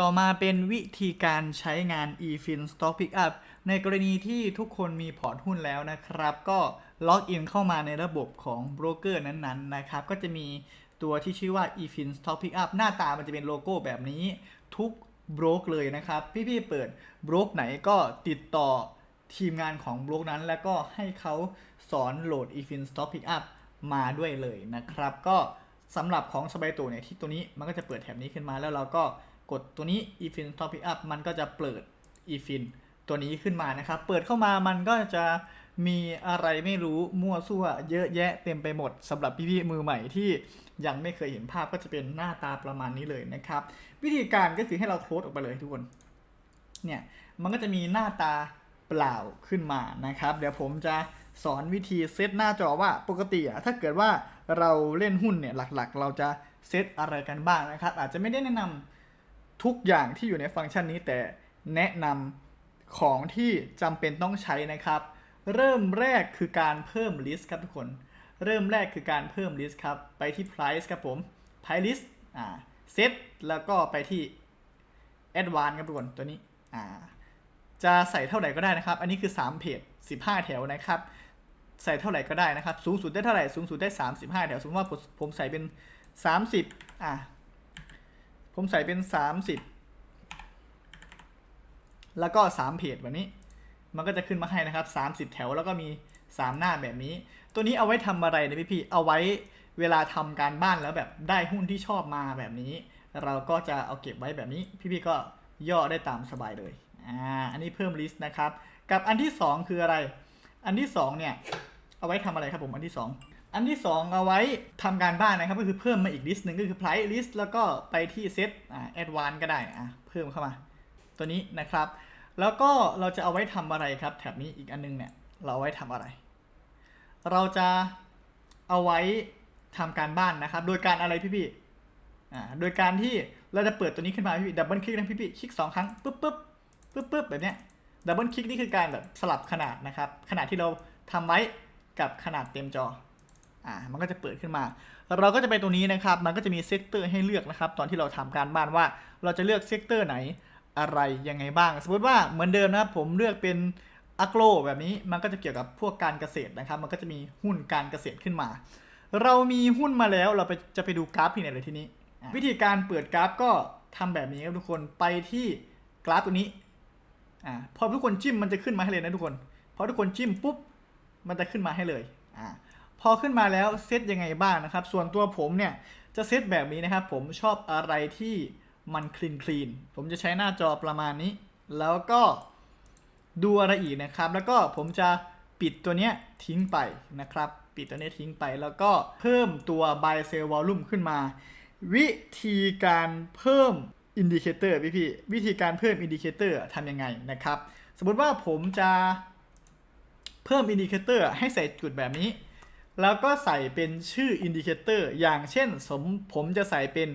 ต่อมาเป็นวิธีการใช้งาน eFin Stock Pickup ในกรณีที่ทุกคนมีพอร์ตหุ้นแล้วนะครับ ก็ล็อกอินเข้ามาในระบบของโบรกเกอร์นั้นๆนะครับ ก็จะมีตัวที่ชื่อว่า eFin Stock Pickup หน้าตามันจะเป็นโลโก้แบบนี้ ทุกโบรกเลยนะครับ พี่ๆเปิดโบรกไหนก็ติดต่อทีมงานของโบรกนั้น แล้วก็ให้เขาสอนโหลด eFin Stock Pickup มาด้วยเลยนะครับ ก็สำหรับของสบายตัวเนี่ยที่ตัวนี้มันก็จะเปิดแถบนี้ขึ้นมาแล้วเราก็ กดตัวนี้ eFin top up มันก็จะเปิด eFin ตัวนี้ขึ้นมานะครับ เปิดเข้ามามันก็จะมีอะไรไม่รู้มั่วซั่วเยอะแยะเต็มไปหมดสำหรับพี่ๆมือใหม่ที่ยังไม่เคยเห็นภาพก็จะเป็นหน้าตาประมาณนี้เลยนะครับ วิธีการก็คือให้เราโคลดออกไปเลยทุกคนเนี่ยมันก็จะมีหน้าตาเปล่าขึ้นมานะครับ เดี๋ยวผมจะสอนวิธีเซตหน้าจอว่าปกติอะถ้าเกิดว่าเราเล่นหุ้นเนี่ยหลักๆ เราจะเซตอะไรกันบ้างนะครับ อาจจะไม่ได้แนะนำ ทุกอย่างที่อยู่ในฟังก์ชันนี้แต่แนะนำของที่จำเป็นต้องใช้นะครับ เริ่มแรกคือการเพิ่ม list ครับทุกคน เริ่มแรกคือการเพิ่ม list ครับ ไปที่ price ครับผม price list อ่า set แล้วก็ไปที่ advanced ครับทุกคนตัวนี้อ่าจะใส่เท่าไหร่ก็ได้นะครับ อันนี้คือ 3 เพจ 15 แถวนะครับ ใส่เท่าไหร่ก็ได้นะครับ สูงสุดได้เท่าไหร่ สูงสุดได้ 35 แถว สมมติว่าผมผมใส่เป็น 30 อ่า ผมใส่เป็น30แล้วก็3เพจแบบนี้ มันก็จะขึ้นมาให้นะครับ30แถวแล้วก็มี3หน้าแบบนี้ ตัวนี้เอาไว้ทำอะไรนะพี่พี่เอาไว้เวลาทำการบ้านแล้วแบบได้หุ้นที่ชอบมาแบบนี้ เราก็จะเอาเก็บไว้แบบนี้ พี่พี่ก็ย่อได้ตามสบายเลยอ่าอันนี้เพิ่มลิสต์นะครับ กับอันที่ 2 คืออะไร อันที่2เนี่ยเอาไว้ทำอะไรครับผมอันที่ 2 อันที่ 2 เอาไว้ทำการบ้านนะครับ ก็คือเพิ่มมาอีกลิสต์หนึ่งก็คือ price list แล้วก็ไปที่ set อ่า advance ก็ได้อ่าเพิ่มเข้ามา ตัวนี้นะครับ แล้วก็เราจะเอาไว้ทำอะไรครับ แถบนี้อีกอันนึงเนี่ย เราเอาไว้ทำอะไร เราจะเอาไว้ทำการบ้านนะครับ โดยการอะไรพี่ๆอ่าโดยการที่เราจะเปิดตัวนี้ขึ้นมาพี่ดับเบิลคลิกนะพี่ๆคลิกสองครั้งปุ๊บปุ๊บปุ๊บปุ๊บแบบเนี้ยดับเบิลคลิกนี่คือการแบบสลับขนาดนะครับ ขนาดที่เราทำไว้กับขนาดเต็มจอ อ่ามันก็จะเปิดขึ้นมา เราก็จะไปตรงนี้นะครับ มันก็จะมีเซกเตอร์ให้เลือกนะครับ ตอนที่เราทำการบ้านว่าเราจะเลือกเซกเตอร์ไหนอะไรยังไงบ้าง สมมติว่าเหมือนเดิมนะครับผมเลือกเป็นอะโกลแบบนี้มันก็จะเกี่ยวกับพวกการเกษตรนะครับ มันก็จะมีหุ้นการเกษตรขึ้นมา เรามีหุ้นมาแล้วเราไปจะไปดูกราฟที่ไหนเลยทีนี้อะวิธีการเปิดกราฟก็ทำแบบนี้ครับทุกคนไปที่กราฟตัวนี้อ่าพอทุกคนจิ้มมันจะขึ้นมาให้เลยนะทุกคนพอทุกคนจิ้มปุ๊บมันจะขึ้นมาให้เลยอ่า พอขึ้นมาแล้วเซตยังไงบ้างนะครับ ส่วนตัวผมเนี่ยจะเซตแบบนี้นะครับ ผมชอบอะไรที่มันคลีนคลีนผมจะใช้หน้าจอประมาณนี้ แล้วก็ดูอะไรอีกนะครับ แล้วก็ผมจะปิดตัวเนี้ยทิ้งไปนะครับ ปิดตัวเนี้ยทิ้งไปแล้วก็เพิ่มตัว buy sell volume ขึ้นมา วิธีการเพิ่มอินดิเคเตอร์พี่พี่ๆวิธีการเพิ่มอินดิเคเตอร์ทำยังไงนะครับ สมมติว่าผมจะเพิ่มอินดิเคเตอร์ให้ใส่จุดแบบนี้ แล้วก็ใส่เป็นชื่ออินดิเคเตอร์อย่างเช่นสมผมจะใส่เป็น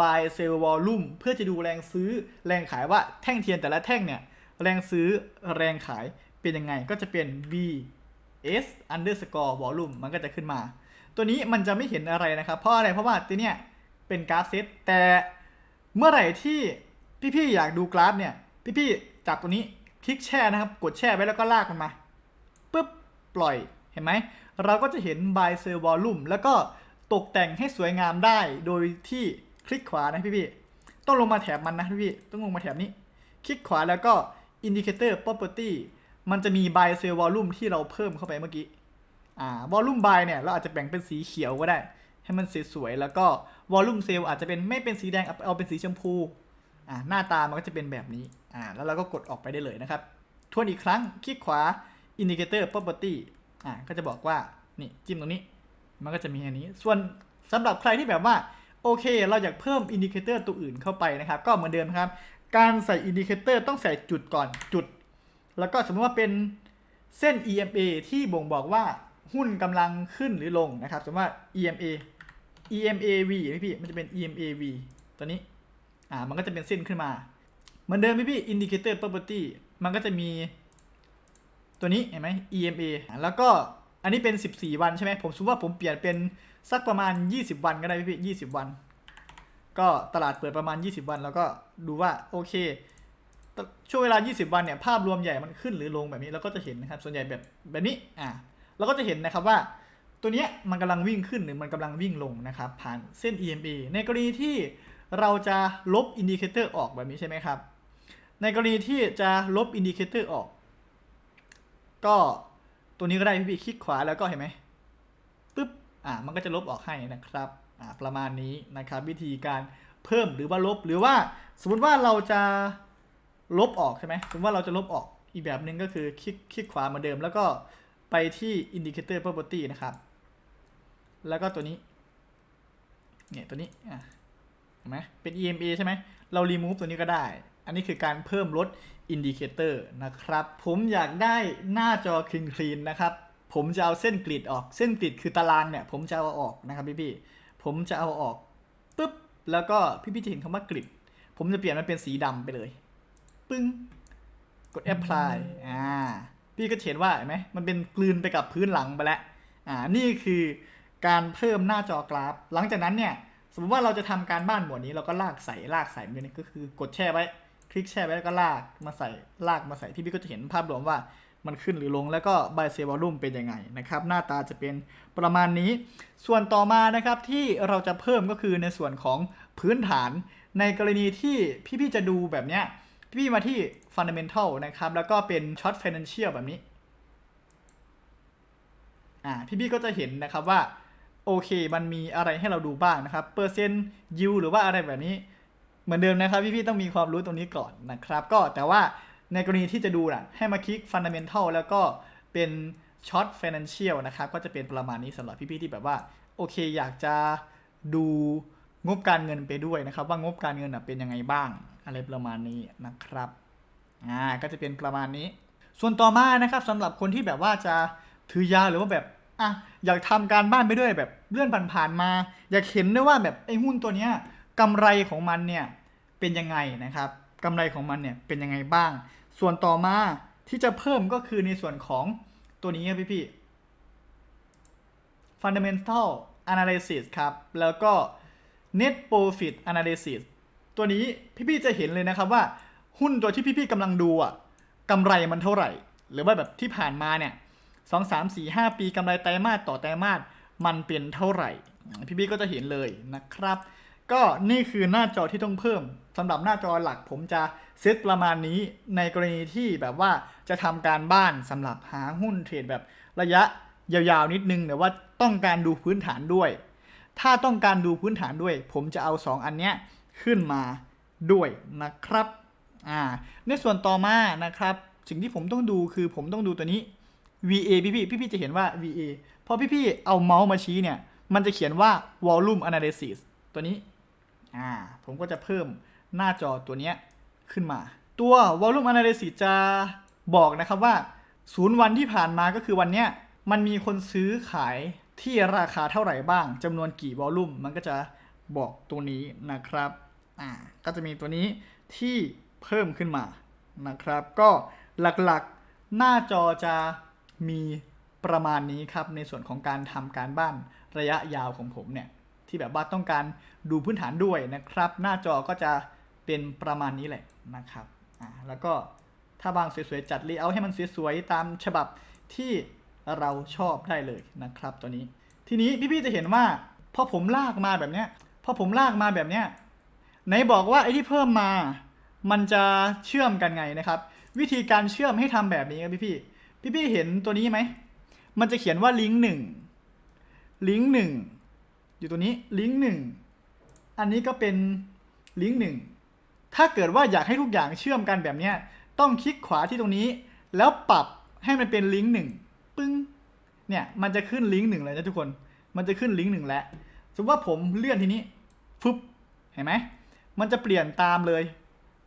buy sell volume เพื่อจะดูแรงซื้อแรงขายว่าแท่งเทียนแต่ละแท่งเนี่ย แรงซื้อแรงขายเป็นยังไงก็จะเป็น v s underscore volume มันก็จะขึ้นมา ตัวนี้มันจะไม่เห็นอะไรนะครับ เพราะอะไรเพราะว่าตัวเนี้ยเป็นกราฟเซตแต่เมื่อไหร่ที่พี่ๆอยากดูกราฟเนี่ย พี่ๆจับตัวนี้คลิกแช่นะครับ กดแช่ไว้แล้วก็ลากมันมาปุ๊บปล่อยเห็นไหม เราก็จะเห็น buy sell volume แล้วก็ตกแต่งให้สวยงามได้โดยที่คลิกขวานะพี่ๆต้องลงมาแถบมันนะพี่ๆต้องลงมาแถบนี้ คลิกขวาแล้วก็ indicator property มันจะมี buy sell volume ที่เราเพิ่มเข้าไปเมื่อกี้อ่า volume buy เนี่ยเราอาจจะแบ่งเป็นสีเขียวก็ได้ ให้มันสวยๆแล้วก็ volume sell อาจจะเป็นไม่เป็นสีแดงเอาเอาเป็นสีชมพูอ่าหน้าตามันก็จะเป็นแบบนี้อ่าแล้วเราก็กดออกไปได้เลยนะครับทวนอีกครั้งคลิกขวา indicator property อ่าก็จะบอกว่านี่จิ้มตรงนี้ มันก็จะมีอันนี้ ส่วนสำหรับใครที่แบบว่าโอเค เราอยากเพิ่มอินดิเคเตอร์ตัวอื่นเข้าไปนะครับ ก็เหมือนเดิมครับ การใส่อินดิเคเตอร์ต้องใส่จุดก่อนจุด แล้วก็สมมติว่าเป็นเส้น EMA ที่บ่งบอกว่าหุ้นกำลังขึ้นหรือลงนะครับ สมมติว่า EMA EMAV พี่พี่มันจะเป็น EMAV ตัวนี้ อ่า มันก็จะเป็นเส้นขึ้นมา เหมือนเดิมพี่พี่ indicator property มันก็จะมี ตัวนี้เห็นไหม EMA แล้วก็อันนี้เป็น 14 วันใช่ไหมผมสมมติว่าผมเปลี่ยนเป็นสักประมาณ 20 วันก็ได้พี่พี่20 วัน ก็ตลาดเปิดประมาณ 20 วัน แล้วก็ดูว่าโอเค ช่วงเวลา 20 วันเนี่ยภาพรวมใหญ่มันขึ้นหรือลงแบบนี้เราก็จะเห็นนะครับส่วนใหญ่แบบแบบนี้อ่าเราก็จะเห็นนะครับว่าตัวเนี้ยมันกำลังวิ่งขึ้นหรือมันกำลังวิ่งลงนะครับผ่านเส้น EMA ในกรณีที่เราจะลบอินดิเคเตอร์ออกแบบนี้ใช่ไหมครับ ในกรณีที่จะลบอินดิเคเตอร์ออก ก็ตัวนี้ก็ได้พี่พี่คลิกขวาแล้วก็เห็นไหมปึ๊บอ่ามันก็จะลบออกให้นะครับอ่าประมาณนี้นะครับ วิธีการเพิ่มหรือว่าลบ หรือว่าสมมติว่าเราจะลบออกใช่ไหมสมมติว่าเราจะลบออกอีกแบบหนึ่งก็คือคลิกคลิกขวาเหมือนเดิม แล้วก็ไปที่ indicator property นะครับ แล้วก็ตัวนี้เนี่ยตัวนี้อะเห็นไหมเป็น EMA ใช่ไหมเรา remove ตัวนี้ก็ได้ อันนี้คือการเพิ่มลด indicator นะครับ ผมอยากได้หน้าจอ clean clean นะครับ ผมจะเอาเส้นกริดออก เส้นกริดคือตารางเนี่ย ผมจะเอาออกนะครับพี่พี่ๆผมจะเอาออกปุ๊บ แล้วก็พี่พี่ๆจะเห็นคำว่ากริด ผมจะเปลี่ยนมันเป็นสีดำไปเลย ปึ้ง กด apply อ่า พี่ก็เห็นว่าเห็นไหมมันเป็นกลืนไปกับพื้นหลังไปแล้ว อ่า นี่คือการเพิ่มหน้าจอกราฟ หลังจากนั้นเนี่ย สมมติว่าเราจะทำการบ้านหมวดนี้ เราก็ลากใส่ ลากใส่มันนี่ก็คือกดแช่ไว้ ลิกแช่ไว้แล้วก็ลากมาใส่ลากมาใส่พี่พี่ก็จะเห็นภาพรวมว่ามันขึ้นหรือลงแล้วก็บายเซวอลุ่มเป็นยังไงนะครับ หน้าตาจะเป็นประมาณนี้ ส่วนต่อมานะครับที่เราจะเพิ่มก็คือในส่วนของพื้นฐาน ในกรณีที่พี่ๆจะดูแบบเนี้ยพี่มาที่ fundamental นะครับ แล้วก็เป็น short financial แบบนี้อ่าพี่ๆก็จะเห็นนะครับว่า โอเค มันมีอะไรให้เราดูบ้างนะครับเปอร์เซ็นต์ยูหรือว่าอะไรแบบนี้ เหมือนเดิมนะครับพี่ๆต้องมีความรู้ตรงนี้ก่อนนะครับ ก็แต่ว่าในกรณีที่จะดูนะให้มาคลิก fundamental แล้วก็เป็น short financial นะครับก็จะเป็นประมาณนี้สำหรับพี่ๆที่แบบว่า โอเคอยากจะดูงบการเงินไปด้วยนะครับ ว่างบการเงินนะเป็นยังไงบ้าง อะไรประมาณนี้นะครับอ่าก็จะเป็นประมาณนี้ ส่วนต่อมานะครับสำหรับคนที่แบบว่าจะถือยาหรือว่าแบบอะอยากทำการบ้านไปด้วยแบบเลื่อนผ่านๆมา อยากเห็นด้วยว่าแบบไอ้หุ้นตัวเนี้ย กำไรของมันเนี่ยเป็นยังไงนะครับกำไรของมันเนี่ยเป็นยังไงบ้าง ส่วนต่อมาที่จะเพิ่มก็คือในส่วนของตัวนี้ครับพี่ๆ fundamental analysis ครับ แล้วก็ net profit analysis ตัวนี้พี่ๆจะเห็นเลยนะครับว่าหุ้นตัวที่พี่ๆกำลังดูอะกำไรมันเท่าไหร่ หรือว่าแบบที่ผ่านมาเนี่ยสองสามสี่ห้าปีกำไรไตรมาสต่อไตรมาสมันเป็นเท่าไหร่ พี่ๆก็จะเห็นเลยนะครับ ก็นี่คือหน้าจอที่ต้องเพิ่มสำหรับหน้าจอหลักผมจะเซตประมาณนี้ในกรณีที่แบบว่าจะทำการบ้านสำหรับหาหุ้นเทรดแบบระยะยาวๆนิดนึงแต่ว่าต้องการดูพื้นฐานด้วย ถ้าต้องการดูพื้นฐานด้วย ผมจะเอา 2 อันเนี้ยขึ้นมาด้วยนะครับอ่าในส่วนต่อมานะครับ สิ่งที่ผมต้องดูคือผมต้องดูตัวนี้ VA พี่พี่พี่พี่ๆจะเห็นว่า VA พอพี่พี่ๆเอาเมาส์มาชี้เนี่ย มันจะเขียนว่า volume analysis ตัวนี้ อ่าผมก็จะเพิ่มหน้าจอตัวเนี้ยขึ้นมา ตัว volume analysis จะบอกนะครับว่าศูนย์วันที่ผ่านมาก็คือวันเนี้ยมันมีคนซื้อขายที่ราคาเท่าไหร่บ้างจำนวนกี่วอลลุ่มมันก็จะบอกตัวนี้นะครับอ่าก็จะมีตัวนี้ที่เพิ่มขึ้นมานะครับ ก็หลักๆหน้าจอจะมีประมาณนี้ครับในส่วนของการทำการบ้านระยะยาวของผมเนี่ย ที่แบบว่าต้องการดูพื้นฐานด้วยนะครับ หน้าจอก็จะเป็นประมาณนี้แหละนะครับอ่าแล้วก็ถ้าบางสวยๆจัดเลเยอร์ให้มันสวยๆตามฉบับที่เราชอบได้เลยนะครับ ตัวนี้ ทีนี้พี่ๆจะเห็นว่าพอผมลากมาแบบเนี้ยพอผมลากมาแบบเนี้ยไหนบอกว่าไอ้ที่เพิ่มมา มันจะเชื่อมกันไงนะครับ วิธีการเชื่อมให้ทำแบบนี้ครับพี่ๆพี่ๆเห็นตัวนี้ไหมมันจะเขียนว่าลิงก์หนึ่งลิงก์หนึ่ง อยู่ตัวนี้ลิงก์หนึ่งอันนี้ก็เป็นลิงก์หนึ่งถ้าเกิดว่าอยากให้ทุกอย่างเชื่อมกันแบบนี้ต้องคลิกขวาที่ตรงนี้ แล้วปรับให้มันเป็นลิงก์หนึ่งปึ้งเนี่ยมันจะขึ้นลิงก์หนึ่งเลยนะทุกคน มันจะขึ้นลิงก์หนึ่งแล้วสมมติว่าผมเลื่อนทีนี้ฟึบเห็นไหมมันจะเปลี่ยนตามเลย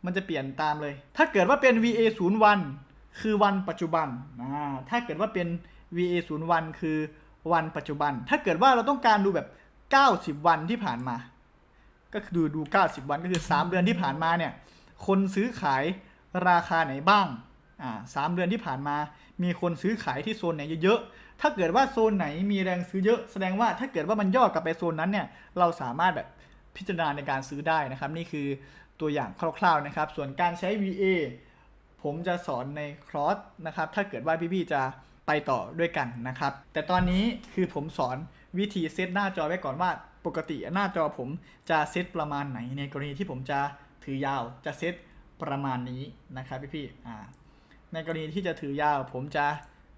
มันจะเปลี่ยนตามเลย ถ้าเกิดว่าเป็น VA 0 1คือวันปัจจุบันอ่าถ้าเกิดว่าเป็น VA 0 1คือวันปัจจุบัน ถ้าเกิดว่าเราต้องการดูแบบ 90 วันที่ผ่านมา ก็คือดูดู 90 วันก็คือ 3 เดือนที่ผ่านมาเนี่ย คนซื้อขายราคาไหนบ้าง อ่าสามเดือนที่ผ่านมา มีคนซื้อขายที่โซนไหนเยอะๆ ถ้าเกิดว่าโซนไหนมีแรงซื้อเยอะแสดงว่าถ้าเกิดว่ามันย่อกลับไปโซนนั้นเนี่ย เราสามารถแบบพิจารณาในการซื้อได้นะครับ นี่คือตัวอย่างคร่าวๆนะครับ ส่วนการใช้ VA ผมจะสอนในคลอสนะครับ ถ้าเกิดว่าพี่ๆจะไปต่อด้วยกันนะครับ แต่ตอนนี้คือผมสอน วิธีเซตหน้าจอไว้ก่อนว่าปกติหน้าจอผมจะเซตประมาณไหนในกรณีที่ผมจะถือยาวจะเซตประมาณนี้นะครับพี่ๆอ่าในกรณีที่จะถือยาวผมจะ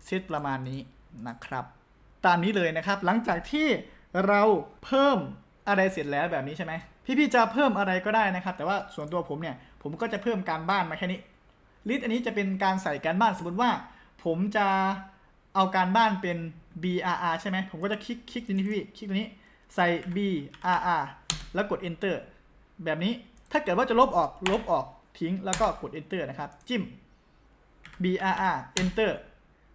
เซตประมาณนี้นะครับ ตามนี้เลยนะครับ หลังจากที่เราเพิ่มอะไรเสร็จแล้วแบบนี้ใช่ไหมพี่ๆจะเพิ่มอะไรก็ได้นะครับ แต่ว่าส่วนตัวผมเนี่ยผมก็จะเพิ่มการบ้านมาแค่นี้ลิสต์อันนี้จะเป็นการใส่การบ้านสมมติว่า ผมจะเอาการบ้านเป็น brr ใช่ไหมผมก็จะคลิกคลิกตรงนี้พี่คลิกตรงนี้ใส่ brr แล้วกด enter แบบนี้ถ้าเกิดว่าจะลบออกลบออกทิ้งแล้วก็กด enter นะครับ จิ้ม brr enter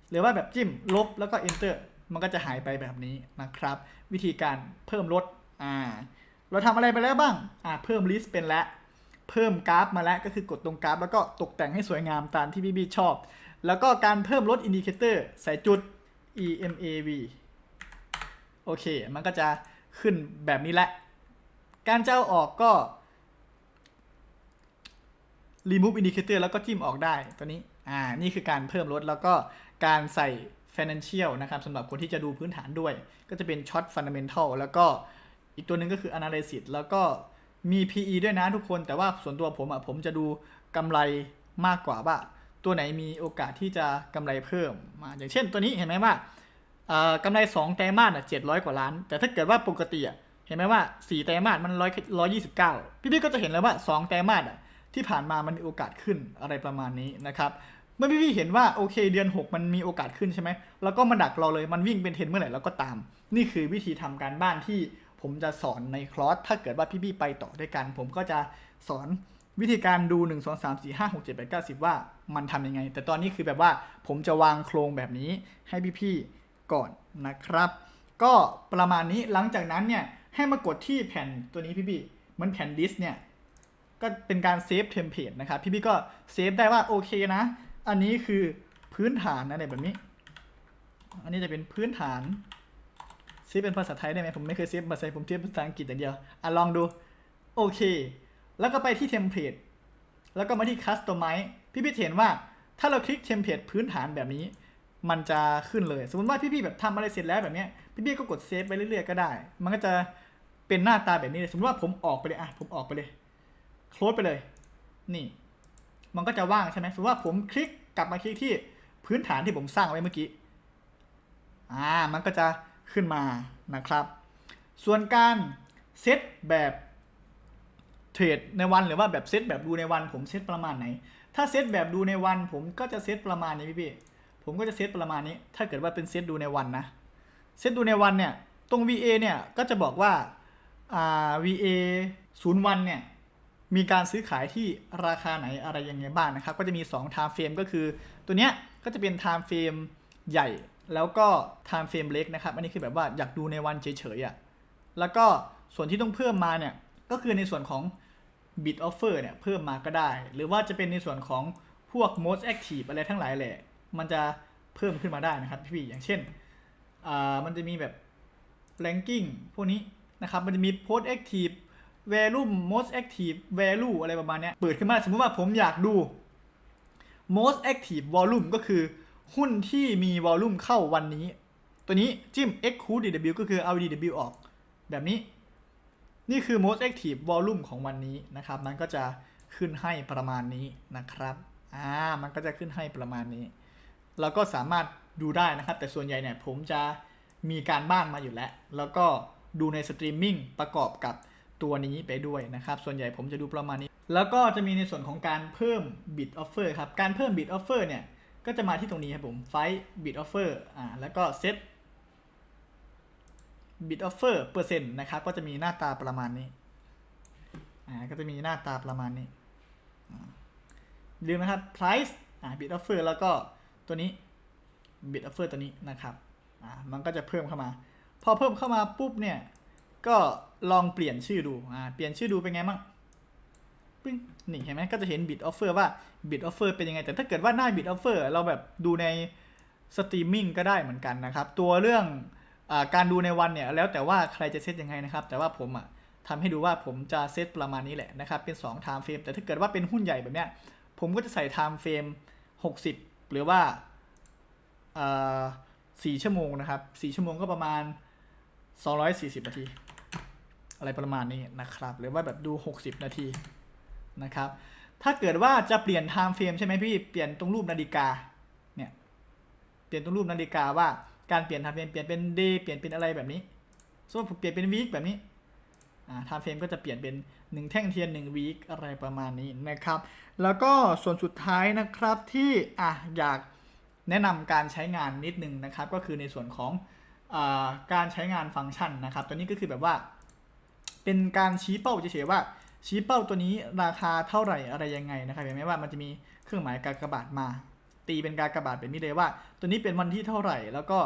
หรือว่าแบบจิ้มลบแล้วก็ enter มันก็จะหายไปแบบนี้นะครับ วิธีการเพิ่มลดอ่าเราทำอะไรไปแล้วบ้างอ่าเพิ่ม list เป็นแล้วเพิ่มกราฟมาแล้วก็คือกดตรงกราฟ แล้วก็ตกแต่งให้สวยงามตามที่พี่บีชอบ แล้วก็การเพิ่มลดอินดิเคเตอร์ใส่จุด EMAV โอเค มันก็จะขึ้นแบบนี้แหละ การเจะเอาออกก็ remove indicator แล้วก็จิ้มออกได้ตัวนี้ อ่า นี่คือการเพิ่มลดแล้วก็การใส่ financial นะครับสำหรับคนที่จะดูพื้นฐานด้วย ก็จะเป็น short fundamental แล้วก็อีกตัวหนึ่งก็คือ analysis แล้วก็มี PE ด้วยนะทุกคน แต่ว่าส่วนตัวผมอะผมจะดูกำไรมากกว่าว่า ตัวไหนมีโอกาสที่จะกำไรเพิ่มมาอย่างเช่นตัวนี้เห็นไหมว่ากำไร 2 ไตรมาสอะ700กว่าล้าน แต่ถ้าเกิดว่าปกติอะเห็นไหมว่า 4 ไตรมาสมัน100 129พี่ๆก็จะเห็นแล้วว่า 2 ไตรมาสอะที่ผ่านมามันมีโอกาสขึ้นอะไรประมาณนี้นะครับเมื่อพี่ๆเห็นว่าโอเคเดือน 6 มันมีโอกาสขึ้นใช่ไหมแล้วก็มาดักเราเลยมันวิ่งเป็นเทรนเมื่อไหร่เราก็ตาม นี่คือวิธีทำการบ้านที่ผมจะสอนในคลอสถ้าเกิดว่าพี่ๆไปต่อด้วยกัน ผมก็จะสอน วิธีการดู 1 2 3 4 5 6 7 8 9 10 ว่ามันทำยังไง แต่ตอนนี้คือแบบว่าผมจะวางโครงแบบนี้ให้พี่ๆก่อนนะครับ ก็ประมาณนี้หลังจากนั้นเนี่ยให้มากดที่แผ่นตัวนี้พี่ๆเหมือนแผ่นดิสเนี่ยก็เป็นการเซฟเทมเพลตนะครับ พี่ๆก็เซฟได้ว่าโอเคนะ อันนี้คือพื้นฐานอะไรแบบนี้ อันนี้จะเป็นพื้นฐานเซฟเป็นภาษาไทยได้ไหมผมไม่เคยเซฟภาษาไทยผมเซฟภาษาอังกฤษอย่างเดียวอะลองดูโอเค แล้วก็ไปที่เทมเพลตแล้วก็มาที่คัสตอมไมซ์พี่เห็นว่าถ้าเราคลิกเทมเพลตพื้นฐานแบบนี้ มันจะขึ้นเลย สมมติว่าพี่ๆแบบทำอะไรเสร็จแล้วแบบนี้ยพี่ก็กดเซฟไปเรื่อยๆก็ได้ มันก็จะเป็นหน้าตาแบบนี้เลยสมมติว่าผมออกไปเลยอะผมออกไปเลยโคลดไปเลย นี่ มันก็จะว่างใช่ไหมสมมติว่าผมคลิกกลับมาคลิกที่พื้นฐานที่ผมสร้างไว้เมื่อกี้อ่ามันก็จะขึ้นมานะครับ ส่วนการเซตแบบ เทรดในวันหรือว่าแบบเซตแบบดูในวันผมเซตประมาณไหน ถ้าเซตแบบดูในวันผมก็จะเซตประมาณนี้พี่พี่ผมก็จะเซตประมาณนี้ ถ้าเกิดว่าเป็นเซตดูในวันนะ เซตดูในวันเนี่ย ตรง VA เนี่ยก็จะบอกว่าอ่า VA 0 วันเนี่ยมีการซื้อขายที่ราคาไหนอะไรยังไงบ้างนะครับ ก็จะมี2 time frame ก็คือ ตัวเนี้ยก็จะเป็น time frame ใหญ่แล้วก็ time frame เล็กนะครับ อันนี้คือแบบว่าอยากดูในวันเฉยๆอะ แล้วก็ส่วนที่ต้องเพิ่มมาเนี่ยก็คือในส่วนของ bid offer เนี่ยเพิ่มมาก็ได้ หรือว่าจะเป็นในส่วนของพวก most active อะไรทั้งหลายแหละ มันจะเพิ่มขึ้นมาได้นะครับพี่ๆอย่างเช่นอ่ามันจะมีแบบ ranking พวกนี้นะครับ มันจะมี post active value most active value อะไรประมาณเนี้ยเปิดขึ้นมาสมมติว่าผมอยากดู most active volume ก็คือหุ้นที่มี volume เข้าวันนี้ ตัวนี้จิ้ม exclude DW ก็คือเอา DW ออก แบบนี้ นี่คือ most active volume ของวันนี้นะครับ มันก็จะขึ้นให้ประมาณนี้นะครับ อ่า มันก็จะขึ้นให้ประมาณนี้ เราก็สามารถดูได้นะครับ แต่ส่วนใหญ่เนี่ยผมจะมีการบ้านมาอยู่แล้ว แล้วก็ดูในสตรีมมิ่งประกอบกับตัวนี้ไปด้วยนะครับ ส่วนใหญ่ผมจะดูประมาณนี้ แล้วก็จะมีในส่วนของการเพิ่ม bid offer ครับ การเพิ่ม bid offer เนี่ย ก็จะมาที่ตรงนี้ครับผม fight bid offer อ่า แล้วก็ set bid offer เปอร์เซ็นต์นะครับ ก็จะมีหน้าตาประมาณนี้ อ่า ก็จะมีหน้าตาประมาณนี้ลืมนะครับ price อ่า bid offer แล้วก็ตัวนี้ bid offer ตัวนี้นะครับ อ่า มันก็จะเพิ่มเข้ามา พอเพิ่มเข้ามาปุ๊บเนี่ย ก็ลองเปลี่ยนชื่อดู อ่า เปลี่ยนชื่อดูเป็นไงมั่งปึ้งนี่เห็นไหมก็จะเห็น bid offer ว่า bid offer เป็นยังไง แต่ถ้าเกิดว่าหน้า bid offer เราแบบดูในสตรีมมิ่งก็ได้เหมือนกันนะครับ ตัวเรื่อง การดูในวันเนี่ยแล้วแต่ว่าใครจะเซตยังไงนะครับ แต่ว่าผมอะทำให้ดูว่าผมจะเซตประมาณนี้แหละนะครับ เป็น2 time frame แต่ถ้าเกิดว่าเป็นหุ้นใหญ่แบบเนี้ย ผมก็จะใส่ time frame 60 หรือว่าเอ่ชั่วโมงนะครับ4ชั่วโมงก็ประมาณ 240 นาที อะไรประมาณนี้นะครับ หรือว่าแบบดู 60 นาทีนะครับ ถ้าเกิดว่าจะเปลี่ยน time frame ใช่ไหมพี่ เปลี่ยนตรงรูปนาฬิกา เนี่ย เปลี่ยนตรงรูปนาฬิกาว่า การเปลี่ยน time frame เปลี่ยนเป็น day เปลี่ยนเป็นอะไรแบบนี้สมมติผมเปลี่ยนเป็น week แบบนี้อ่า time frame ก็จะเปลี่ยนเป็น 1 แท่งเทียน1 week อะไรประมาณนี้นะครับ แล้วก็ส่วนสุดท้ายนะครับที่อะอยากแนะนำการใช้งานนิดนึงนะครับ ก็คือในส่วนของอการใช้งานฟังก์ชันนะครับ ตัวนี้ก็คือแบบว่า เป็นการชี้เป้าเฉยๆว่า ชี้เป้าตัวนี้ราคาเท่าไหร่อะไรยังไงนะครับเห็นไหมว่ามันจะมีเครื่องหมายกากบาทมา ตีเป็นกากระบาทเป็นนี้เลยว่า ตัวนี้เป็นวันที่เท่าไหร่ แล้วก็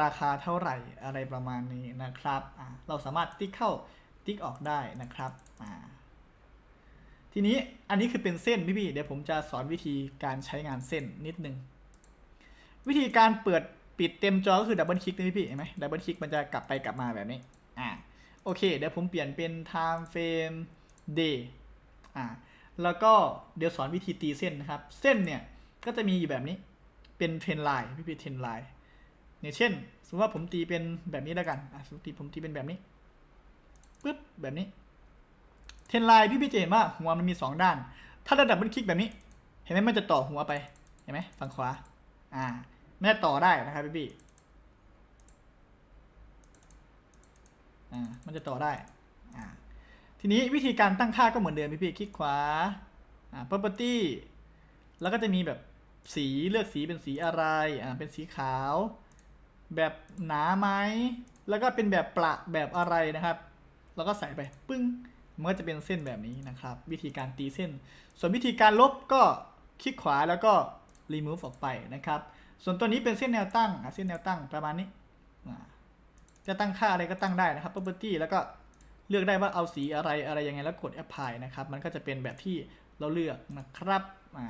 ราคาเท่าไหร่อะไรประมาณนี้นะครับเราสามารถติ๊กเข้าติ๊กออกได้นะครับทีนี้อันนี้คือเป็นเส้นพี่พี่เดี๋ยวผมจะสอนวิธีการใช้งานเส้นนิดนึง วิธีการเปิดปิดเต็มจอก็คือดับเบิลคลิกนะพี่พี่เห็นไหมดับเบิลคลิกมันจะกลับไปกลับมาแบบนี้อ่าโอเค เดี๋ยวผมเปลี่ยนเป็น time frame day อ่าแล้วก็เดี๋ยวสอนวิธีตีเส้นนะครับ เส้นเนี่ย ก็จะมีอยู่แบบนี้เป็นเทรนไลน์พี่พี่เทรนไลน์เนี่ยเช่น สมมติว่าผมตีเป็นแบบนี้แล้วกันอะสมมติผมตีเป็นแบบนี้ปึ๊บแบบนี้เทรนไลน์พี่พี่จะเห็นว่าหัวมันมี 2 ด้าน ถ้าระดับเบิลคลิกแบบนี้ เห็นไหมมันจะต่อหัวไปเห็นไหมฝั่งขวา อ่าไม่ได้ต่อได้นะครับพี่พี่อ่ามันจะต่อได้อ่าทีนี้วิธีการตั้งค่าก็เหมือนเดิมพี่พี่คลิกขวาอ่า property แล้วก็จะมีแบบ สีเลือกสีเป็นสีอะไรอ่าเป็นสีขาว แบบหนาไหมแล้วก็เป็นแบบประแบบอะไรนะครับ แล้วก็ใส่ไปปึ้งมันก็จะเป็นเส้นแบบนี้นะครับ วิธีการตีเส้น ส่วนวิธีการลบก็คลิกขวาแล้วก็ remove ออกไปนะครับ ส่วนตัวนี้เป็นเส้นแนวตั้งอะเส้นแนวตั้งประมาณนี้อ่าจะตั้งค่าอะไรก็ตั้งได้นะครับ property แล้วก็เลือกได้ว่าเอาสีอะไรอะไรยังไงแล้วกด apply นะครับ มันก็จะเป็นแบบที่เราเลือกนะครับอ่า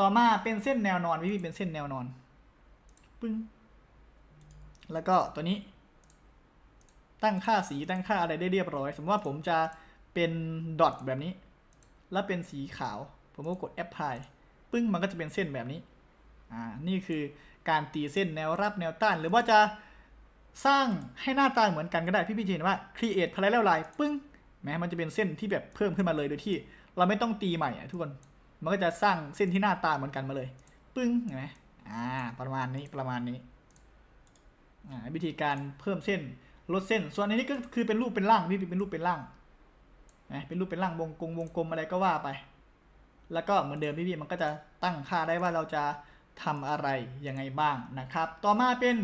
ต่อมาเป็นเส้นแนวนอนวิธีเป็นเส้นแนวนอนปึ้งแล้วก็ตัวนี้ ตั้งค่าสีตั้งค่าอะไรได้เรียบร้อย สมมติว่าผมจะเป็นดอทแบบนี้ แล้วเป็นสีขาว ผมก็กด apply ปึ้งมันก็จะเป็นเส้นแบบนี้อ่านี่คือการตีเส้นแนวรับแนวต้าน หรือว่าจะสร้างให้หน้าตาเหมือนกันก็ได้พี่พี่เห็นว่า create parallel line ปึ้งแม้มันจะเป็นเส้นที่แบบเพิ่มขึ้นมาเลยโดยที่ เราไม่ต้องตีใหม่ทุกคน มันก็จะสร้างเส้นที่หน้าตาเหมือนกันมาเลย ปึ้งเห็นไหมอ่า ประมาณนี้ประมาณนี้อ่าวิธีการเพิ่มเส้นลดเส้น ส่วนอันนี้ก็คือเป็นรูปเป็นร่างพี่เป็นรูปเป็นร่างนะเป็นรูปเป็นร่างวงกลมวงกลมอะไรก็ว่าไป แล้วก็เหมือนเดิมพี่พี่มันก็จะตั้งค่าได้ว่าเราจะทำอะไรยังไงบ้างนะครับ ต่อมาเป็น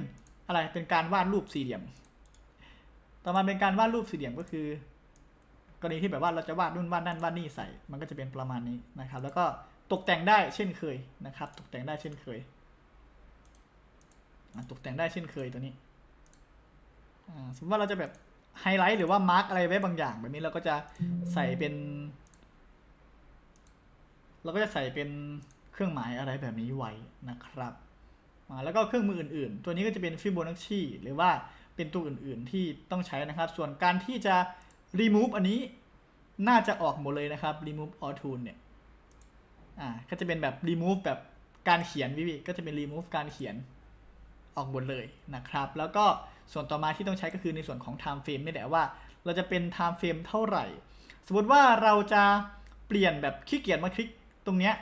อะไรเป็นการวาดรูปสี่เหลี่ยม ต่อมาเป็นการวาดรูปสี่เหลี่ยมก็คือ กรณีที่แบบว่าเราจะวาดนู่นวาดนั่นวาดนี่ใส่ มันก็จะเป็นประมาณนี้นะครับ แล้วก็ตกแต่งได้เช่นเคยนะครับ ตกแต่งได้เช่นเคยตกแต่งได้เช่นเคยตัวนี้สมมติว่าเราจะแบบไฮไลท์หรือว่ามาร์กอะไรไว้บางอย่าง แบบนี้เราก็จะใส่เป็น เราก็จะใส่เป็นเครื่องหมายอะไรแบบนี้ไว้นะครับแล้วก็เครื่องมืออื่น ๆ ตัวนี้ก็จะเป็นฟิโบนัชชีหรือว่าเป็นตัวอื่น ๆ ที่ต้องใช้นะครับ ส่วนการที่จะ remove อันนี้น่าจะออกหมดเลยนะครับ remove all tool เนี่ย อ่า ก็จะเป็นแบบ remove แบบการเขียนวิวิก็จะเป็น remove การเขียนออกหมดเลยนะครับ แล้วก็ส่วนต่อมาที่ต้องใช้ก็คือในส่วนของ time frame นี่แหละว่า เราจะเป็น time frame เท่าไหร่ สมมติว่าเราจะเปลี่ยนแบบขี้เกียจมาคลิกตรงเนี้ย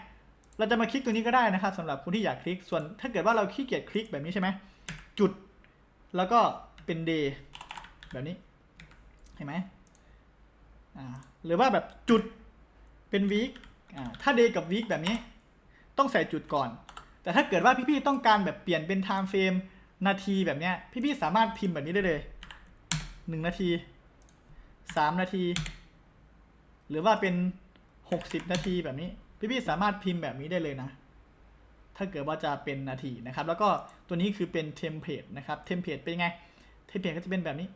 เราจะมาคลิกตรงนี้ก็ได้นะครับสำหรับคนที่อยากคลิก ส่วนถ้าเกิดว่าเราขี้เกียจคลิกแบบนี้ใช่ไหมจุด แล้วก็เป็น day แบบนี้ เห็นไหม หรือว่าแบบจุดเป็น week อ่าถ้า day กับ week แบบนี้ ต้องใส่จุดก่อน แต่ถ้าเกิดว่าพี่ๆต้องการแบบเปลี่ยนเป็น time frame นาทีแบบเนี้ย พี่ๆสามารถพิมพ์แบบนี้ได้เลยหนึ่งนาทีสามนาที หรือว่าเป็นหกสิบนาทีแบบนี้ พี่ๆสามารถพิมพ์แบบนี้ได้เลยนะ ถ้าเกิดว่าจะเป็นนาทีนะครับ แล้วก็ตัวนี้คือเป็นเทมเพลตนะครับเทมเพลตเป็นยังไงเทมเพลตก็จะเป็นแบบนี้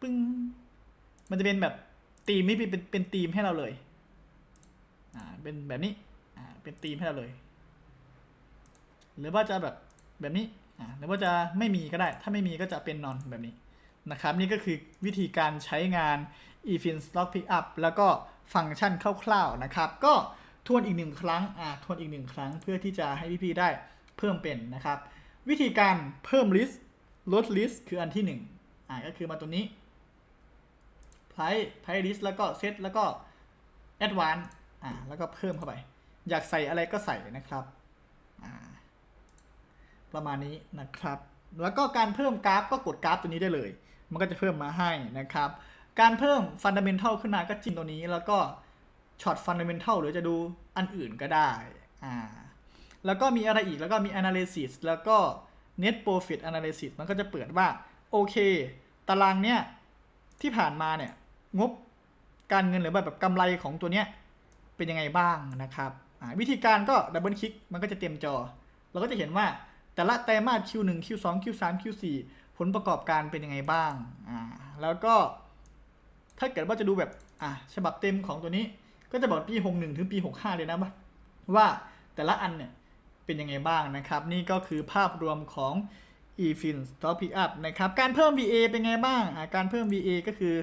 ปึ้งมันจะเป็นแบบ ธีมนี่เป็นเป็นธีมให้เราเลยอ่าเป็นแบบนี้อ่าเป็นธีมให้เราเลย หรือว่าจะแบบแบบนี้อ่าหรือว่าจะไม่มีก็ได้ ถ้าไม่มีก็จะเป็นนอนแบบนี้นะครับ นี่ก็คือวิธีการใช้งาน eFin Stock Pickup แล้วก็ฟังก์ชันคร่าวๆนะครับ ก็ทวนอีกหนึ่งครั้งอ่าทวนอีกหนึ่งครั้งเพื่อที่จะให้พี่ๆได้เพิ่มเป็นนะครับ วิธีการเพิ่ม list ลด list คืออันที่หนึ่งอ่าก็คือมาตัวนี้ price price list แล้วก็ set แล้วก็ advance อ่าแล้วก็เพิ่มเข้าไป อยากใส่อะไรก็ใส่นะครับอ่าประมาณนี้นะครับ แล้วก็การเพิ่มกราฟก็กดกราฟตัวนี้ได้เลย มันก็จะเพิ่มมาให้นะครับ การเพิ่ม fundamental ขึ้นมาก็จิ้มตัวนี้ แล้วก็ช็อต fundamental หรือจะดูอันอื่นก็ได้อ่าแล้วก็มีอะไรอีกแล้วก็มี analysis แล้วก็ net profit analysis มันก็จะเปิดว่า โอเค ตารางเนี้ยที่ผ่านมาเนี่ย งบการเงินหรือแบบกำไรของตัวเนี้ยเป็นยังไงบ้างนะครับวิธีการก็ดับเบิลคลิกมันก็จะเต็มจอ เราก็จะเห็นว่าแต่ละไตรมาส Q1 Q2 Q3 Q4 ผลประกอบการเป็นยังไงบ้างอ่าแล้วก็ ถ้าเกิดว่าจะดูแบบอะฉบับเต็มของตัวนี้ ก็จะบอกปี 61 ถึงปี 65 เลยนะว่าว่าแต่ละอันเนี่ยเป็นยังไงบ้างนะครับ นี่ก็คือภาพรวมของ eFin s t o p i up นะครับ การเพิ่ม VA เป็นไงบ้าง การเพิ่ม VA ก็คือ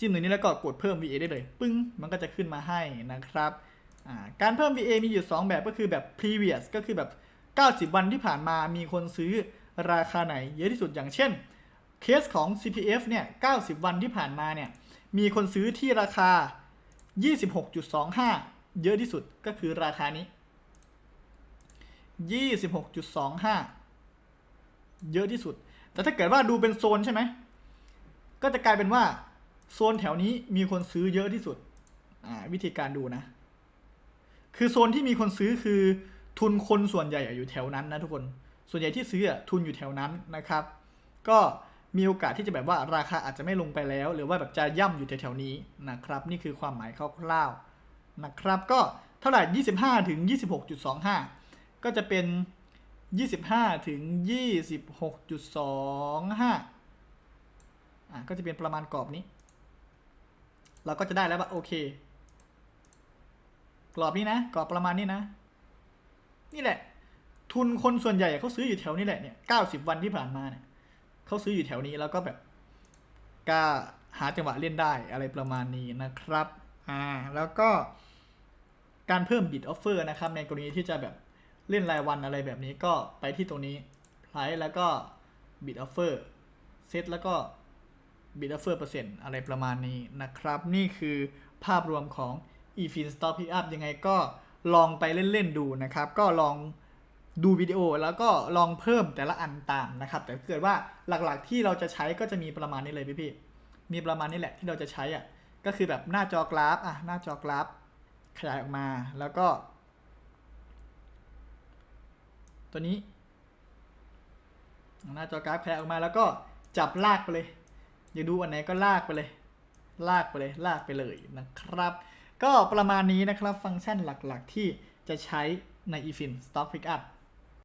จิ้มตรงนี้แล้วก็กดเพิ่ม VA ได้เลย ปึ้ง มันก็จะขึ้นมาให้นะครับการเพิ่ม VA มีอยู่ 2 แบบก็คือแบบ previous ก็คือแบบ 90 วันที่ผ่านมามีคนซื้อราคาไหนเยอะที่สุดอย่างเช่น เคสของ CPF เนี่ย 90 วันที่ผ่านมาเนี่ย มีคนซื้อที่ราคา 26.25 เยอะที่สุดก็คือราคานี้ 26.25 เยอะที่สุด แต่ถ้าเกิดว่าดูเป็นโซนใช่ไหม ก็จะกลายเป็นว่า โซนแถวนี้มีคนซื้อเยอะที่สุด อ่า วิธีการดูนะ คือโซนที่มีคนซื้อคือ ทุนคนส่วนใหญ่อยู่แถวนั้นนะทุกคน ส่วนใหญ่ที่ซื้ออะทุนอยู่แถวนั้นนะครับ ก็มีโอกาสที่จะแบบว่าราคาอาจจะไม่ลงไปแล้ว หรือว่าแบบจะย่ำอยู่แถวๆนี้นะครับ นี่คือความหมายคร่าวๆนะครับ ก็เท่าไหร่ 25 ถึง 26.25 ก็จะเป็น 25 ถึง 26.25 อะก็จะเป็นประมาณกรอบนี้ เราก็จะได้แล้วว่าโอเค กรอบนี้นะกรอบประมาณนี้นะ นี่แหละ ทุนคนส่วนใหญ่เขาซื้ออยู่แถวนี้แหละเนี่ย90วันที่ผ่านมาเนี่ยเขาซื้ออยู่แถวนี้แล้วก็แบบกล้าหาจังหวะเล่นได้อะไรประมาณนี้นะครับอ่าแล้วก็การเพิ่ม bid offer นะครับในกรณีที่จะแบบเล่นรายวันอะไรแบบนี้ก็ไปที่ตรงนี้ price แล้วก็ bid offer set แล้วก็ bid offer เปอร์เซ็นต์อะไรประมาณนี้นะครับ นี่คือภาพรวมของ eFin Stock Pickup ยังไงก็ลองไปเล่น ๆ ดูนะครับ ก็ลองดูวิดีโอแล้วก็ลองเพิ่มแต่ละอันตามนะครับ แต่เกิดว่าหลักๆที่เราจะใช้ก็จะมีประมาณนี้เลยพี่ๆมีประมาณนี้แหละที่เราจะใช้อะก็คือแบบหน้าจอกราฟอะหน้าจอกราฟ ขยายออกมาแล้วก็ ตัวนี้ หน้าจอกราฟขยายออกมาแล้วก็จับลากไปเลย อยาดูอันไหนก็ลากไปเลย ลากไปเลย ลากไปเลยนะครับ ก็ประมาณนี้นะครับฟังก์ชันหลักๆที่จะใช้ใน eFin Stock Pickup